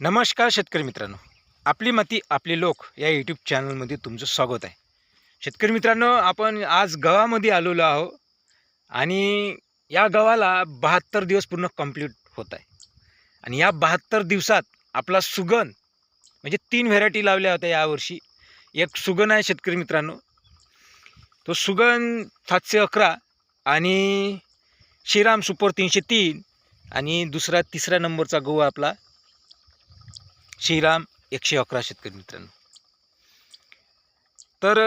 नमस्कार शेतकरी मित्रांनो. आपली माती आपले लोक या यूट्यूब चॅनलमध्ये तुमचं स्वागत आहे. शेतकरी मित्रांनो आपण आज गव्हामध्ये आलेलो आहो आणि या गव्हाला बहात्तर दिवस पूर्ण कंप्लीट होत आहे. आणि या बहात्तर दिवसात आपला सुगन म्हणजे तीन व्हेरायटी लावल्या होत्या यावर्षी एक सुगन आहे शेतकरी मित्रांनो. तो सुगन सातशे अकरा आणि श्रीराम सुपर तीनशे तीन आणि दुसरा तिसऱ्या नंबरचा गहू आपला श्रीराम एकशे अकरा शेतकरी मित्रांनो. तर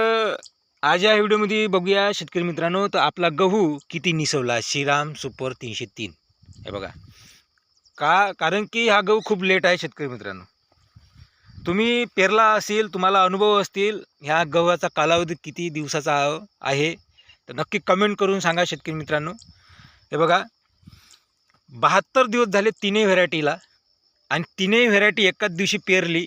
आज या व्हिडिओमध्ये बघूया शेतकरी मित्रांनो तर आपला गहू किती निसवला? श्रीराम सुपर तीनशे तीन. हे बघा. का कारण की हा गहू खूप लेट आहे शेतकरी मित्रांनो. तुम्ही पेरला असेल तुम्हाला अनुभव असतील ह्या गव्हाचा कालावधी किती दिवसाचा आहे? तर नक्की कमेंट करून सांगा शेतकरी मित्रांनो. हे बघा. बहात्तर दिवस झाले तिन्ही व्हेरायटीला आणि तिनेही व्हेरायटी एकाच दिवशी पेरली.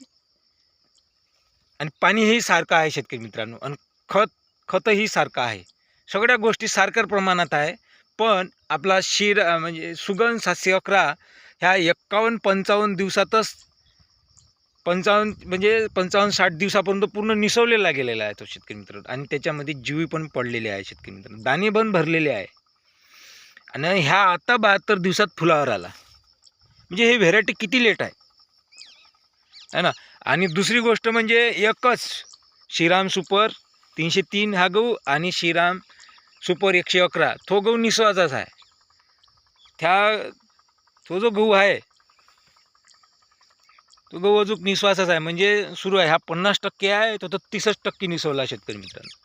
आणि पाणीही सारखं आहे शेतकरी मित्रांनो. आणि खत खतही सारखं आहे. सगळ्या गोष्टी सारख्या प्रमाणात आहे. पण आपला शिर म्हणजे सुगंध सातशे अकरा ह्या एक्कावन्न पंचावन्न दिवसातच पंचावन्न म्हणजे पंचावन्न साठ दिवसापर्यंत पूर्ण निसवलेला गेलेला आहे तो शेतकरी मित्र. आणि त्याच्यामध्ये जीवी पण पडलेले आहे शेतकरी मित्र दाणे पण भरलेले आहे. आणि ह्या आता बहात्तर दिवसात फुलावर आला. म्हणजे हे व्हेरायटी किती लेट आहे? है ना? आणि दुसरी गोष्ट म्हणजे एकच श्रीराम सुपर तीनशे तीन हा गहू आणि श्रीराम सुपर एकशे अकरा. तो गहू निसवाचाच आहे. त्या तो जो गहू आहे तो गहू अजून निश्वासाच आहे. म्हणजे सुरू आहे. हा पन्नास टक्के आहे तो तर तीसच टक्के निसवला शेतकरी मित्रांनो.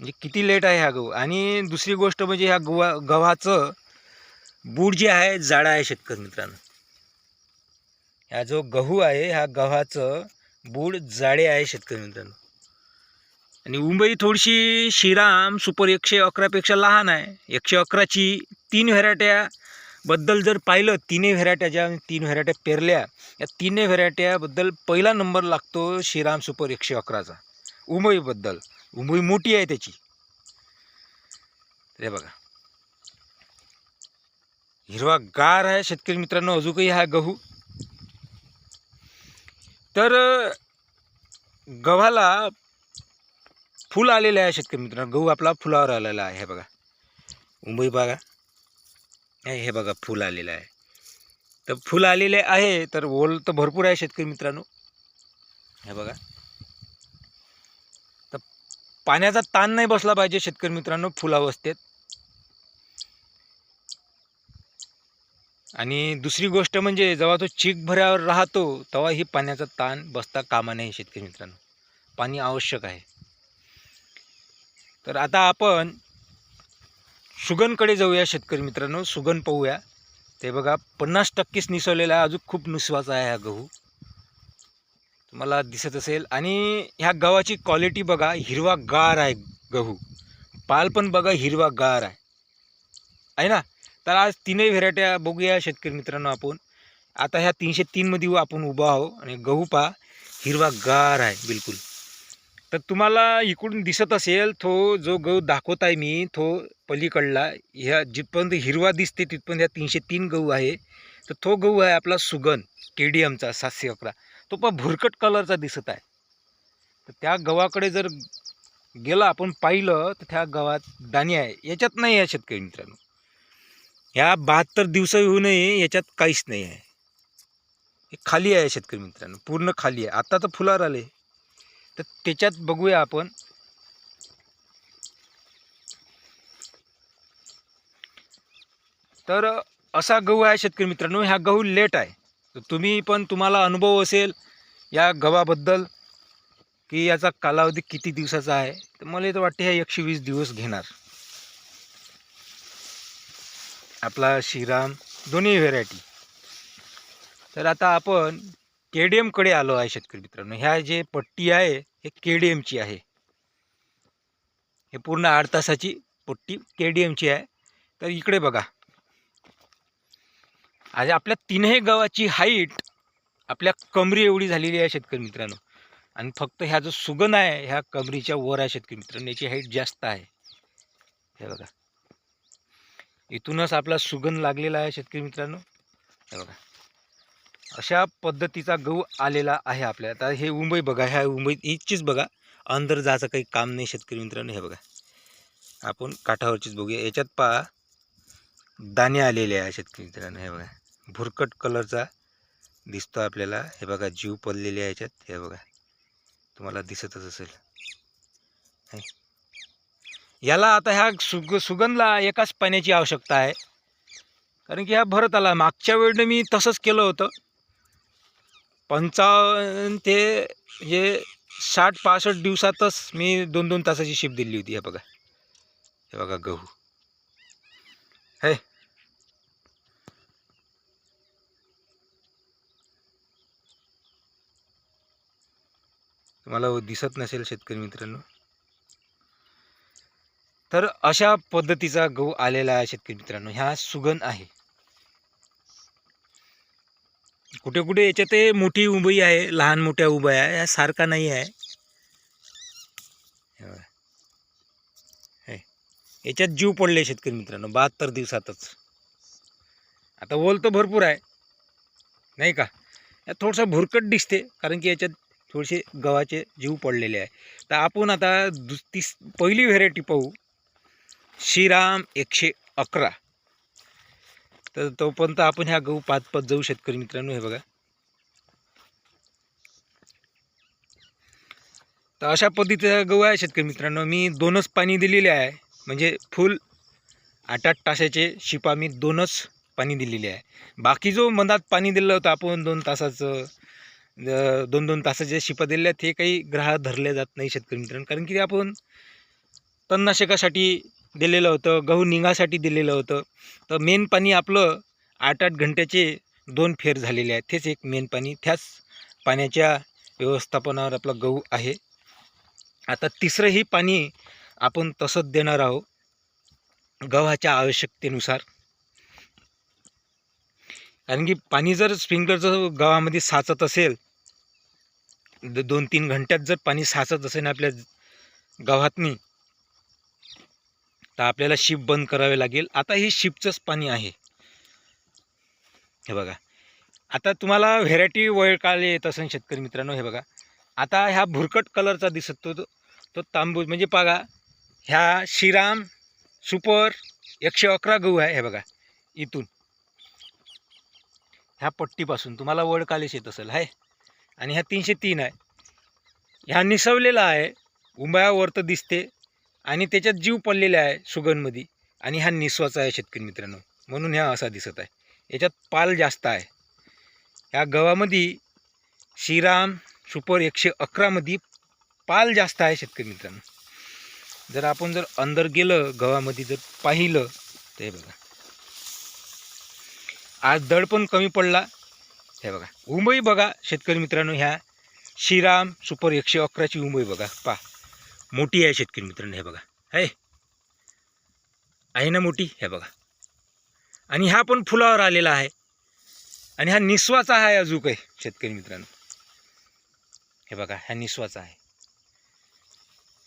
म्हणजे किती लेट आहे हा गहू? आणि दुसरी गोष्ट म्हणजे ह्या गव्हा गव्हाचं बूड जे आहे जाडं आहे शेतकरी मित्रांनो. ह्या जो गहू आहे ह्या गव्हाचं बूड जाडे आहे शेतकरी मित्रांनो. आणि मुंबई थोडीशी श्रीराम सुपर एकशे अकरापेक्षा लहान आहे. एकशे अकराची तीन व्हरायट्याबद्दल जर पाहिलं तिन्ही व्हेरायट्या ज्या तीन व्हेरायट्या पेरल्या या तिन्ही व्हेरायट्याबद्दल पहिला नंबर लागतो श्रीराम सुपर एकशे अकराचा. मुंबईबद्दल मुंबई मोठी आहे त्याची. ते बघा. हिरवा गार आहे शेतकरी मित्रांनो अजूनही हा गहू. तर गव्हाला फुल आलेलं आहे शेतकरी मित्रांनो. गहू आपला फुलावर आलेला आहे हे बघा. मुंबई बघा. हे हे बघा फुल आलेलं आहे. तर फुल आलेले आहे तर ओल तर भरपूर आहे शेतकरी मित्रांनो. हे बघा. तर पाण्याचा ताण नाही बसला पाहिजे शेतकरी मित्रांनो फुलावस्थेत. आणि दुसरी गोष्ट म्हणजे जेव्हा तो चीक भऱ्यावर राहतो तेव्हा ही पाण्याचा ताण बसता कामा नाही शेतकरी मित्रांनो. पाणी आवश्यक आहे. तर आता आपण सुगनकडे जाऊया शेतकरी मित्रांनो. सुगन पाहूया. ते बघा पन्नास टक्केच निसवलेला आहे. अजून खूप निसवाचा आहे हा गहू. तुम्हाला दिसत असेल. आणि ह्या गव्हाची क्वालिटी बघा हिरवा गार आहे गहू. पाल पण बघा हिरवा गार आहे. आहे ना? तर आज तीनही व्हेरायट्या बघूया शेतकरी मित्रांनो आपण. आता ह्या तीनशे तीनमध्ये आपण उभा आहो आणि गहू पहा हिरवा गार आहे बिलकुल. तर तुम्हाला इकडून दिसत असेल तो जो गहू दाखवत आहे मी तो पलीकडला ह्या जिथपर्यंत हिरवा दिसते तिथपर्यंत ह्या तीनशे तीन गहू आहे. तर तो गहू आहे आपला सुगन के डी एमचा सातशे अकरा. तो पण भुरकट कलरचा दिसत आहे. तर त्या गव्हाकडे जर गेला आपण पाहिलं तर त्या गव्हात दाणे आहे. याच्यात नाही आहे शेतकरी मित्रांनो. ह्या बहात्तर दिवस होऊ नये याच्यात काहीच नाही आहे. हे खाली आहे शेतकरी मित्रांनो पूर्ण खाली आहे. आता तर फुलावर आले. तर त्याच्यात बघूया आपण. तर असा गहू आहे शेतकरी मित्रांनो ह्या गहू लेट आहे. तर तुम्ही पण तुम्हाला अनुभव असेल या गव्हाबद्दल की याचा कालावधी किती दिवसाचा आहे. तर मला तर वाटते ह्या एकशे वीस दिवस घेणार. आपला श्रीराम दोन्ही व्हेरायटी तर आता आपण के डी एमकडे आलो आहे शेतकरी मित्रांनो. ह्या जे पट्टी आहे हे के डी एमची आहे. हे पूर्ण आठ तासाची पट्टी के डी एमची आहे. तर इकडे बघा. आज आपल्या तीनही गावाची हाईट आपल्या कमरी एवढी झालेली आहे शेतकरी मित्रांनो. आणि फक्त ह्या जो सुगंध आहे ह्या कमरीच्या वर आहे शेतकरी मित्रांनो. याची हाईट जास्त आहे. हे बघा. इथूनच आपला सुगंध लागलेला आहे शेतकरी मित्रांनो. हे बघा. अशा पद्धतीचा गहू आलेला आहे आपल्या. आता हे मुंबई बघा ह्या मुंबई इथचीच बघा. अंदर जायचं काही काम नाही शेतकरी मित्रांनो हे बघा. आपण काठावरचीच बघूया. याच्यात पहा दाणे आलेले आहे शेतकरी मित्रांनो हे बघा. भुरकट कलरचा दिसतो आपल्याला. हे बघा जीव पडलेले आहे याच्यात. हे बघा. तुम्हाला दिसतच असेल. हे. याला आता ह्या सुग सुगंधला एकाच पाण्याची आवश्यकता आहे. कारण की ह्या भरत आला. मागच्या वेळेनं मी तसंच केलं होतं. पंचावन्न ते म्हणजे साठ पासष्ट दिवसातच मी दोन दोन तासाची शिप दिली होती. हे बघा. हे बघा गहू. हे. तुम्हाला दिसत नसेल शेतकरी मित्रांनो. तर अशा पद्धतीचा गहू आलेला आहे शेतकरी मित्रांनो. ह्या सुगंध आहे. कुठे कुठे याच्यात ते मोठी उभई आहे लहान मोठ्या उभ्या आहे या सारखा नाही आहे. हे याच्यात जीव पडले शेतकरी मित्रांनो बहात्तर दिवसातच. आता ओल तर भरपूर आहे. नाही का? या थोडंसं भुरकट दिसते कारण की याच्यात थोडेसे गव्हाचे जीव पडलेले आहे. तर आपण आता दुस तीस पहिली व्हेरायटी पाहू. श्रीराम एकशे अकरा. तर तोपर्यंत आपण ह्या गहू पाच पाच जाऊ शेतकरी मित्रांनो हे बघा. तर अशा पद्धतीचा गहू आहे शेतकरी मित्रांनो. मी दोनच पाणी दिलेले आहे. म्हणजे फुल आठ आठ तासाचे शिपा मी दोनच पाणी दिलेले आहे. बाकी जो मधात पाणी दिलं होतं आपण दोन तासाचं दोन दोन तासाच्या शिपा दिलेल्या आहेत हे काही ग्राहक धरले जात नाही शेतकरी मित्रांनो. कारण की आपण तणनाशकासाठी दिलेलं होतं गहू निघासाठी दिलेलं होतं. तर मेन पाणी आपलं आठ आठ घंट्याचे दोन फेर झालेले आहेत. तेच एक मेन पाणी त्याच पाण्याच्या व्यवस्थापनावर आपला गहू आहे. आता तिसरंही पाणी आपण तसंच देणार आहोत गव्हाच्या आवश्यकतेनुसार. कारण की पाणी जर स्प्रिंकलरचं गव्हामध्ये साचत असेल द दोन तीन घंट्यात जर पाणी साचत असेल आपल्या गव्हातनी तर आपल्याला शिप बंद करावे लागेल. आता ही शिपचंच पाणी आहे. हे बघा. आता तुम्हाला व्हेरायटी वळकाले येत असेल शेतकरी मित्रांनो हे बघा. आता ह्या भुरकट कलरचा दिसत तो तो तांबूस म्हणजे बघा ह्या श्रीराम सुपर एकशे अकरा गहू आहे हे बघा इथून. ह्या पट्टीपासून तुम्हाला वळकालेच येत असेल आहे आणि ह्या तीनशे तीन आहे. ह्या निसवलेला आहे. उंबायावर तर दिसते. आणि त्याच्यात जीव पडलेला आहे सुगंधमध्ये. आणि हा निस्वाचा आहे शेतकरी मित्रांनो. म्हणून ह्या असा दिसत आहे. याच्यात पाल जास्त आहे. ह्या गव्हामध्ये श्रीराम सुपर एकशे अकरामध्ये पाल जास्त आहे शेतकरी मित्रांनो. जर आपण जर अंदर गेलं गव्हामध्ये जर पाहिलं तर हे बघा. आज दड पण कमी पडला. हे बघा. उंबई बघा शेतकरी मित्रांनो ह्या श्रीराम सुपर एकशे अकराची उंबई बघा. पा मोठी आहे शेतकरी मित्रांनो हे बघा. आहे आहे ना मोठी? हे बघा. आणि हा पण फुलावर आलेला आहे. आणि हा निस्वाचा आहे अजून काही शेतकरी मित्रांनो. हे बघा हा निस्वाचा आहे.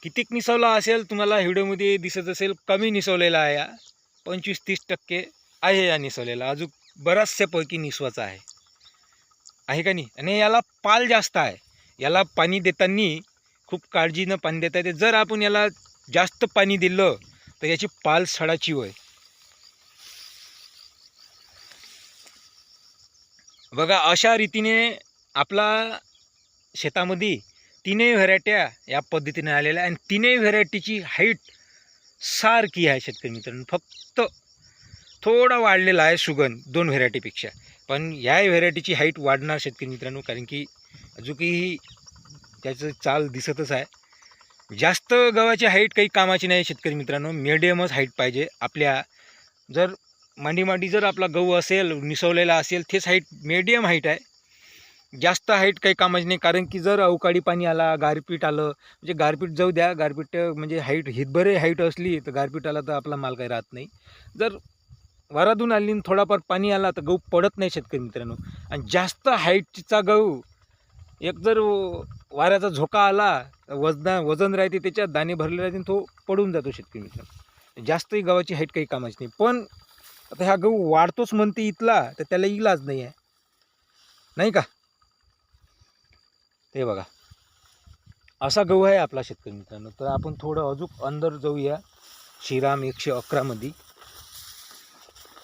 कितीक निसवला असेल तुम्हाला व्हिडिओमध्ये दिसत असेल कमी निसवलेला आहे या पंचवीस तीस टक्के आहे या निसवलेला. अजून बऱ्याचशापैकी निसवाचा आहे. आहे का नाही? आणि याला पाल जास्त आहे. याला पाणी देताना खूप काळजीनं पाणी देता येते. जर आपण याला जास्त पाणी दिलं तर याची पाल सडाची होय. बघा अशा रीतीने आपला शेतामध्ये तीनही व्हरायट्या या पद्धतीने आलेल्या आहे आणि तीनही व्हरायटीची हाईट सारखी आहे शेतकरी मित्रांनो. फक्त थोडा वाढलेला आहे सुगंध दोन व्हेरायटीपेक्षा. पण या व्हेरायटीची हाईट वाढणार शेतकरी मित्रांनो कारण की अजूनही त्याचं चाल दिसतच आहे. जास्त गव्हाची हाईट काही कामाची नाही शेतकरी मित्रांनो. मिडियमच हाईट पाहिजे. आपल्या जर मांडी मांडी जर आपला गहू असेल मिसवलेला असेल तेच हाईट मिडियम हाईट आहे. जास्त हाईट काही कामाची नाही. कारण की जर अवकाळी पाणी आला गारपीट आलं म्हणजे गारपीट जाऊ द्या. गारपीट म्हणजे हाईट हितभरे हाईट असली तर गारपीट आला तर आपला माल काही राहत नाही. जर वरातून आली आणि थोडाफार पाणी आला तर गहू पडत नाही शेतकरी मित्रांनो. आणि जास्त हाईटचा गहू एक जर वाऱ्याचा झोका आला तर वजना वजन राहते त्याच्यात दाणे भरले राहते आणि तो पडून जातो शेतकरी मित्र जास्तही गव्हाची हाईट काही कामाची नाही. पण आता ह्या गहू वाढतोच म्हणते इथला तर त्याला इलाज नाही आहे. नाही का? ते बघा. असा गहू आहे आपला शेतकरी मित्रांनो. तर आपण थोडं अजून अंदर जाऊया. श्रीराम एकशे अकरामध्ये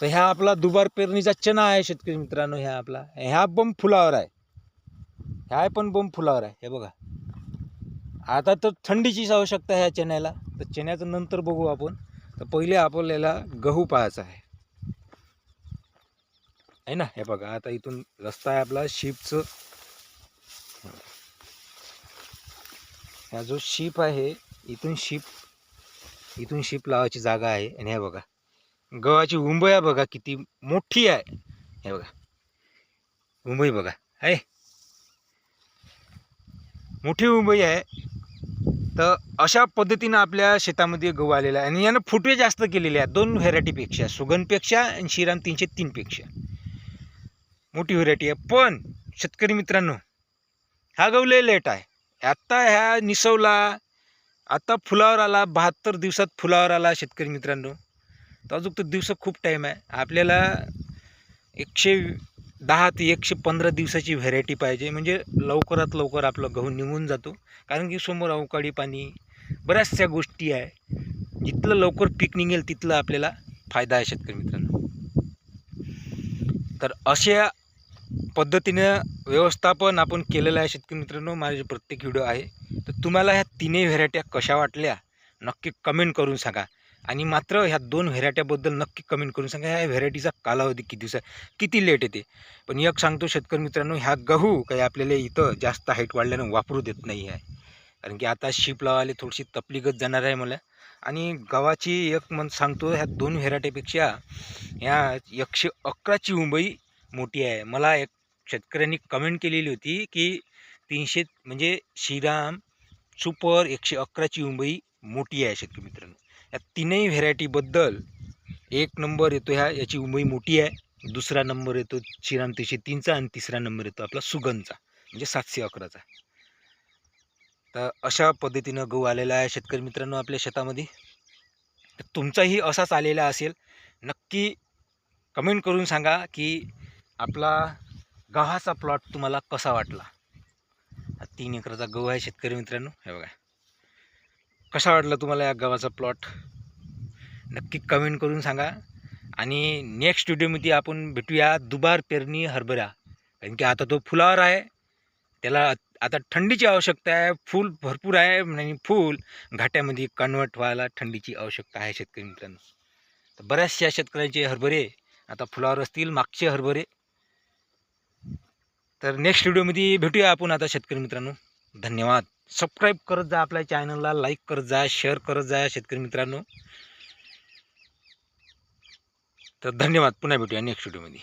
तर ह्या आपला दुबार पेरणीचा चना आहे शेतकरी मित्रांनो ह्या आपला. ह्या बम फुलावर आहे. ह्या पण बम फुलावर आहे हे बघा. आता तर थंडीचीच आवश्यकता आहे ह्या चण्याला. तर चण्याचं नंतर बघू आपण. तर पहिले आपल्याला गहू पाहायचा आहे. आहे ना? हे बघा आता इथून रस्ता आहे आपला शिपचं. हा जो शिप आहे इथून शिप इथून शिप लावायची जागा आहे. आणि हे बघा गव्हाची उंबई बघा किती मोठी आहे. हे बघा उंबई बघा. आहे? मोठी मुंबई आहे. तर अशा पद्धतीनं आपल्या शेतामध्ये गहू आलेला आहे. आणि यानं फुटवे जास्त केलेले आहेत. दोन व्हेरायटीपेक्षा सुगंधपेक्षा आणि श्रीराम तीनशे तीनपेक्षा मोठी व्हेरायटी आहे. पण शेतकरी मित्रांनो हा गहू लय लेट आहे. आत्ता ह्या निसवला आत्ता फुलावर आला बहात्तर दिवसात फुलावर आला शेतकरी मित्रांनो. तर अजून तर दिवस खूप टाईम आहे. आपल्याला एकशे दहा ते एकशे पंधरा दिवसाची व्हेरायटी पाहिजे. म्हणजे लवकरात लवकर आपलं गहू निघून जातो. कारण की समोर अवकाळी पाणी बऱ्याचशा गोष्टी आहे. जिथलं लवकर पीक निघेल तिथलं आपल्याला फायदा आहे शेतकरी मित्रांनो. तर अशा पद्धतीनं व्यवस्थापन आपण केलेलं आहे शेतकरी मित्रांनो. माझे प्रत्येक व्हिडिओ आहे. तर तुम्हाला ह्या तिन्ही व्हेरायट्या कशा वाटल्या? नक्की कमेंट करून सांगा. आणि मात्र ह्या दोन व्हेरायट्याबद्दल नक्की कमेंट करून सांगा. ह्या व्हेरायटीचा कालावधी किती दिवस किती लेट येते? पण एक सांगतो शेतकरी मित्रांनो ह्या गहू काही आपल्याला इथं जास्त हाईट वाढल्यानं वापरू देत नाही आहे. कारण की आता शिप लावायला थोडीशी तपलीगत जाणार आहे मला. आणि गव्हाची एक मन सांगतो ह्या दोन व्हेरायटीपेक्षा ह्या एकशे अकराची मुंबई मोठी आहे. मला एक शेतकऱ्यांनी कमेंट केलेली होती की तीनशे म्हणजे श्रीराम सुपर एकशे अकराची मुंबई मोठी आहे शेतकरी मित्रांनो. या तीनही व्हेरायटीबद्दल एक नंबर येतो ह्या याची उमई मोठी आहे. दुसरा नंबर येतो श्रीराम तीनशे तीनचा आणि तिसरा नंबर येतो आपला सुगंधचा म्हणजे सातशे अकराचा. तर अशा पद्धतीनं गहू आलेला आहे शेतकरी मित्रांनो आपल्या शेतामध्ये. तुमचाही असाच आलेला असेल नक्की कमेंट करून सांगा की आपला गव्हाचा प्लॉट तुम्हाला कसा वाटला? तीन एकराचा गहू आहे शेतकरी मित्रांनो हे बघा. कसा वाटला तुम्हाला या गव्हाचा प्लॉट नक्की कमेंट करून सांगा. आणि नेक्स्ट व्हिडिओमध्ये आपण भेटूया दुबार पेरणी हरभरा. कारण की आता तो फुलावर आहे. त्याला आता थंडीची आवश्यकता आहे. फूल भरपूर आहे आणि फूल घाट्यामध्ये कन्वर्ट व्हायला थंडीची आवश्यकता आहे शेतकरी मित्रांनो. तर बऱ्याचशा शेतकऱ्यांचे हरभरे आता फुलावर असतील मागचे हरभरे. तर नेक्स्ट व्हिडिओमध्ये भेटूया आपण आता शेतकरी मित्रांनो. धन्यवाद. सबस्क्राईब करत जा आपल्या चॅनलला लाईक करत जा शेअर करत जा शेतकरी मित्रांनो. तर धन्यवाद. पुन्हा भेटूया नेक्स्ट व्हिडिओमध्ये